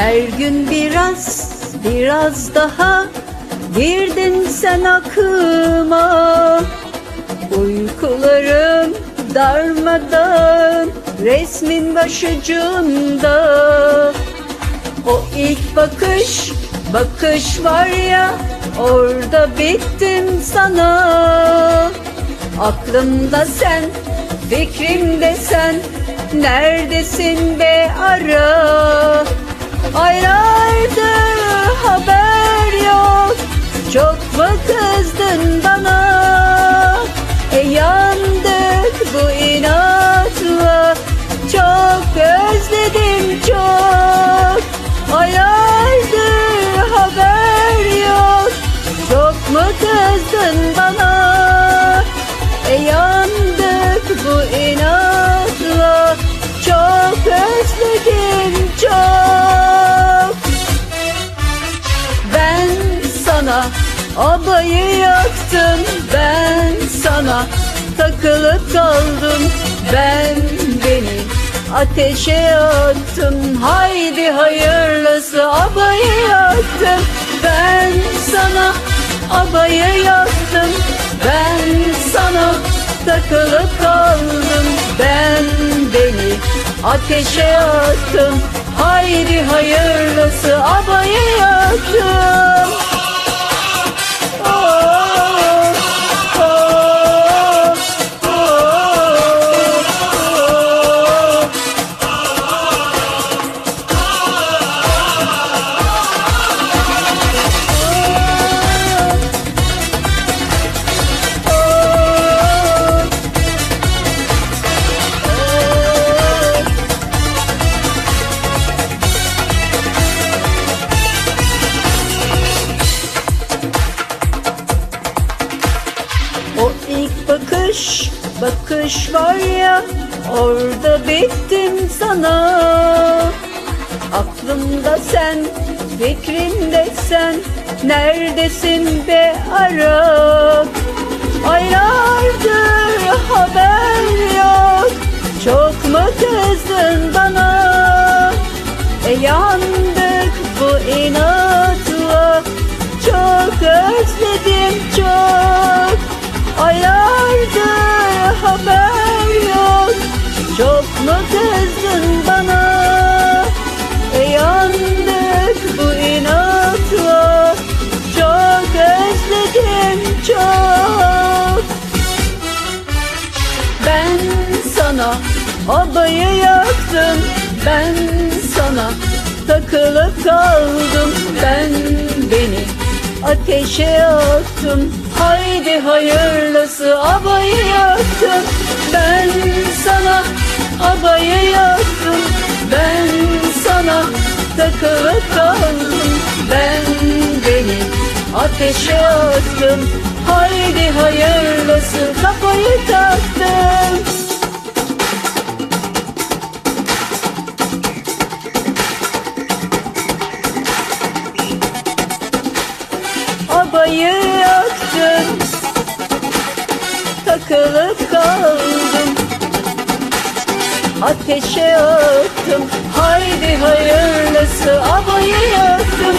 Her gün biraz biraz daha Girdin sen aklıma Uykularım darmadan Resmin başucumda O ilk bakış Bakış var ya Orada bittim sana. Aklımda sen Fikrimde sen Neredesin be ara Aylardır haber yok. Çok mu kızdın bana? E yandık bu inatla. Çok özledim çok. Aylardır haber yok. Çok mu kızdın bana? E yandık bu inatla. Çok özledim sana abayı yaktım Ben sana takılıp kaldım Ben beni. Ateşe attım Haydi hayırlısı. Abayı yaktım Ben sana abayı yaktım Ben sana. Takılıp kaldım Ben beni. Ateşe attım Haydi hayırlısı. Abayı yaktım bakış, var ya Orada bittim sana. Aklımda sen, fikrimde sen Neredesin be Arap Aylardır haber yok Çok mu kızdın bana? E yandık bu inatla Çok özledim çok kızdın bana. E yandık bu inatla. Çok özledim çok. Ben sana abayı yaktım. Ben sana takılıp kaldım. Ben beni ateşe attım Haydi hayırlısı abayı yaktım Ben sana ateşe attım. Haydi hayırlısı kafayı taktım. Abayı yaktın Takılıp kaldım. Ateşe attım. Haydi hayırlısı yaktım abayı yaktım